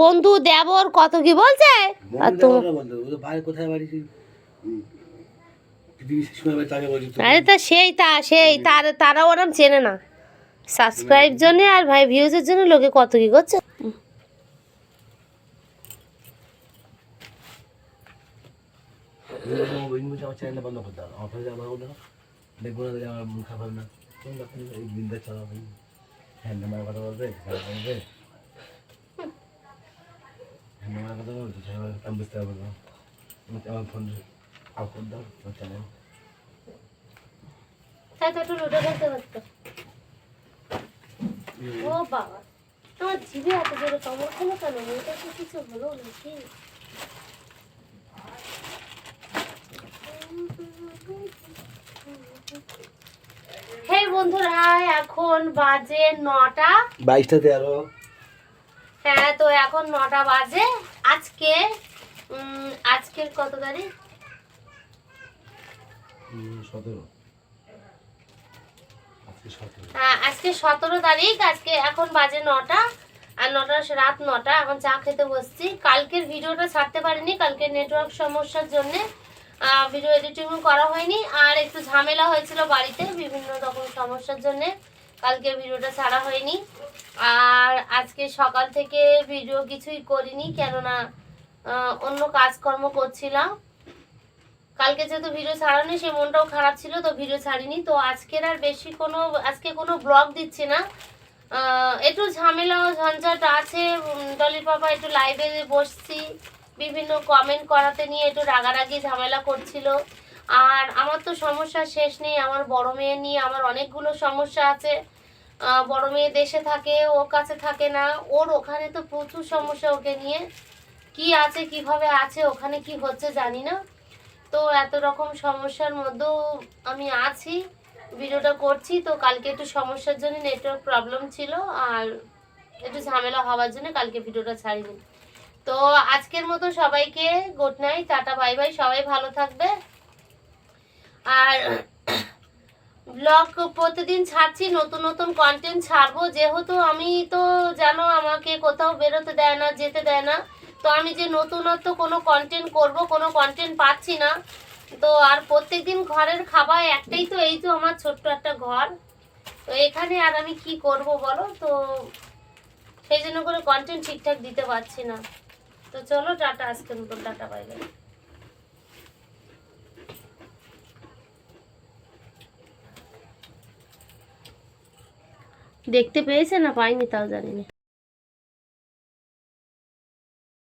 বন্ধু দেবর কত কি বলছে? আর আরে তা সেই তা সেই তার তারা ওরম চেনে না। সাবস্ক্রাইব জন্য আর ভাই ভিউজের জন্য লোকে কত কি করছে? আমার দেখব না মুখ খাবার না। চালাবো হ্যান্ড নাম্বার কথা বলবে। কথা আমি বুঝতে পারব আমার ফোন আউট দাও চ্যানেল তাই তো একটু লুডো খেলতে পারতো ও বাবা আমার জিভে এত জোরে কামড় খেলো কেন মেয়েটা তো কিছু হলো নাকি হে বন্ধুরা এখন বাজে নটা। বাইশটা তেরো হ্যাঁ তো এখন নটা বাজে। আজকে আজকের কত তারিখ? হ্যাঁ, আজকে সতেরো তারিখ আজকে এখন বাজে নটা। আর নটা রাত নটা এখন চা খেতে বসছি। কালকের ভিডিওটা ছাড়তে পারিনি কালকে নেটওয়ার্ক সমস্যার জন্য ভিডিও এডিটিংও করা হয়নি। আর একটু ঝামেলা হয়েছিল বাড়িতে বিভিন্ন রকম সমস্যার জন্য। কালকে ভিডিওটা ছাড়া হয়নি। আর আজকে সকাল থেকে ভিডিও কিছুই করিনি, কেননা অন্য কাজকর্ম করছিলাম। কালকে যেহেতু ভিডিও ছাড়ানি সে মনটাও খারাপ ছিল, তো ভিডিও ছাড়িনি। তো আজকের আর বেশি কোনো, আজকে কোনো ব্লগ দিচ্ছি না। একটু ঝামেলা ঝঞ্ঝাট আছে। ডলির পাপা একটু লাইভে বসছি। বিভিন্ন কমেন্ট করাতে নিয়ে একটু রাগারাগি, ঝামেলা করছিল। আর আমার তো সমস্যা শেষ নেই, আমার বড় মেয়ে নিয়ে আমার অনেকগুলো সমস্যা আছে। বড় মেয়ে দেশে থাকে ও কাছে থাকে না, ওর ওখানে তো প্রচুর সমস্যা ওকে নিয়ে। কি আছে, কীভাবে আছে, ওখানে কি হচ্ছে জানি না। তো এত রকম সমস্যার মধ্যেও আমি আছি, ভিডিওটা করছি। তো কালকে একটু সমস্যার জন্য নেটওয়ার্ক প্রবলেম ছিল, আর একটু ঝামেলা হওয়ার জন্য কালকে ভিডিওটা ছাড়িনি। তো আজকের মতো সবাইকে good night tata bye bye সবাই ভালো থাকবে। আর ব্লগ প্রতিদিন ছাড়ছি, নতুন নতুন কন্টেন্ট ছাড়বো। যেহেতু আমি তো জানো আমাকে কোথাও বেরোতে দেয় না, যেতে দেয় না, তো আমি যে নতুনত্ব কোনো কন্টেন্ট করব, কোনো কন্টেন্ট পাচ্ছি না, তো আর প্রত্যেকদিন ঘরের খাবার একটাই তো, এই তো আমার ছোট্ট একটা ঘর। তো এখানে আর আমি কি করব বলো? তো সেই জন্য করে কন্টেন্ট ঠিকঠাক দিতে পারছি না। তো চলো, টাটা, আজকের মতন, টাটা বাই বাই দেখতে পেয়েছে না পাইনি তাও জানি না।